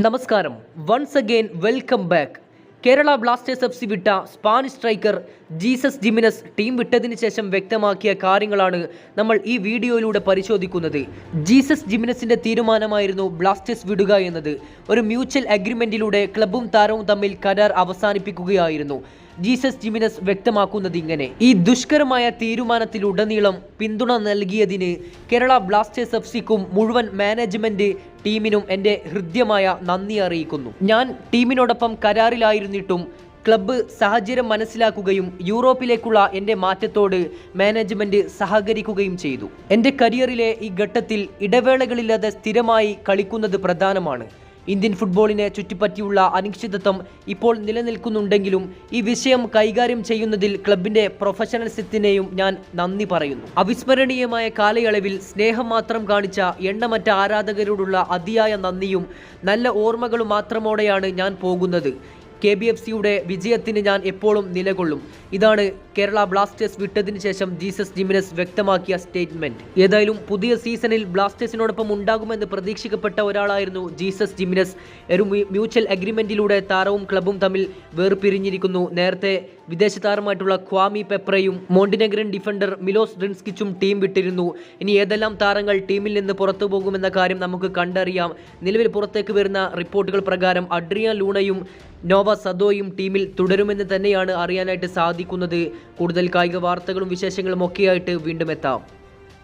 നമസ്കാരം. Once again welcome back Kerala Blasters F C വിട്ട Spanish striker Jesus Jimenez team വിട്ടതിന് ശേഷം വ്യക്തമാക്കിയ കാര്യങ്ങളാണ് നമ്മൾ ഈ വീഡിയോയിലൂടെ പരിശോധിക്കുന്നത്. ജീസസ് ജിമിനസിന്റെ തീരുമാനമായിരുന്നു ബ്ലാസ്റ്റേഴ്സ് വിടുക എന്നത്. ഒരു മ്യൂച്വൽ അഗ്രിമെന്റിലൂടെ ക്ലബും താരവും തമ്മിൽ കരാർ അവസാനിപ്പിക്കുകയായിരുന്നു. ജീസസ് ജിമിനസ് വ്യക്തമാക്കുന്നത് ഇങ്ങനെ. ഈ ദുഷ്കരമായ തീരുമാനത്തിലുടനീളം പിന്തുണ നൽകിയതിന് കേരള ബ്ലാസ്റ്റേഴ്സ് എഫ് സിക്കും മുഴുവൻ മാനേജ്മെന്റ് ടീമിനും എന്റെ ഹൃദ്യമായ നന്ദി അറിയിക്കുന്നു. ഞാൻ ടീമിനോടൊപ്പം കരാറിലായിരുന്നിട്ടും ക്ലബ്ബ് സാഹചര്യം മനസ്സിലാക്കുകയും യൂറോപ്പിലേക്കുള്ള എന്റെ മാറ്റത്തോട് മാനേജ്മെന്റ് സഹകരിക്കുകയും ചെയ്തു. എന്റെ കരിയറിലെ ഈ ഘട്ടത്തിൽ ഇടവേളകളില്ലാതെ സ്ഥിരമായി കളിക്കുന്നത് പ്രധാനമാണ്. ഇന്ത്യൻ ഫുട്ബോളിനെ ചുറ്റിപ്പറ്റിയുള്ള അനിശ്ചിതത്വം ഇപ്പോൾ നിലനിൽക്കുന്നുണ്ടെങ്കിലും ഈ വിഷയം കൈകാര്യം ചെയ്യുന്നതിൽ ക്ലബിന്റെ പ്രൊഫഷണലിസത്തിനെയും ഞാൻ നന്ദി പറയുന്നു. അവിസ്മരണീയമായ കാലയളവിൽ സ്നേഹം മാത്രം കാണിച്ച എണ്ണമറ്റ ആരാധകരോടുള്ള അതിയായ നന്ദിയും നല്ല ഓർമ്മകളും മാത്രമോടെയാണ് ഞാൻ പോകുന്നത്. കെ ബി എഫ് സിയുടെ വിജയത്തിന് ഞാൻ എപ്പോഴും നിലകൊള്ളും. ഇതാണ് കേരള ബ്ലാസ്റ്റേഴ്സ് വിട്ടതിന് ശേഷം ജീസസ് ജിമിനസ് വ്യക്തമാക്കിയ സ്റ്റേറ്റ്മെന്റ്. ഏതായാലും പുതിയ സീസണിൽ ബ്ലാസ്റ്റേഴ്സിനോടൊപ്പം ഉണ്ടാകുമെന്ന് പ്രതീക്ഷിക്കപ്പെട്ട ഒരാളായിരുന്നു ജീസസ് ജിമിനസ്. ഒരു മ്യൂച്വൽ അഗ്രിമെന്റിലൂടെ താരവും ക്ലബും തമ്മിൽ വേർപിരിഞ്ഞിരിക്കുന്നു. നേരത്തെ വിദേശ താരമായിട്ടുള്ള ക്വാമി പെപ്രയും മോണ്ടിനഗ്രൻ ഡിഫൻഡർ മിലോസ് ഡ്രിൻസ്കിച്ചും ടീം വിട്ടിരുന്നു. ഇനി ഏതെല്ലാം താരങ്ങൾ ടീമിൽ നിന്ന് പുറത്തു പോകുമെന്ന കാര്യം നമുക്ക് കണ്ടറിയാം. നിലവിൽ പുറത്തേക്ക് വരുന്ന റിപ്പോർട്ടുകൾ പ്രകാരം അഡ്രിയ ലൂണയും നോവ സദോയും ടീമിൽ തുടരുമെന്ന് തന്നെയാണ് അറിയാനായിട്ട് സാധിക്കുന്നത്. കൂടുതൽ കായിക വാർത്തകളും വിശേഷങ്ങളും ഒക്കെയായിട്ട് വീണ്ടും എത്താം.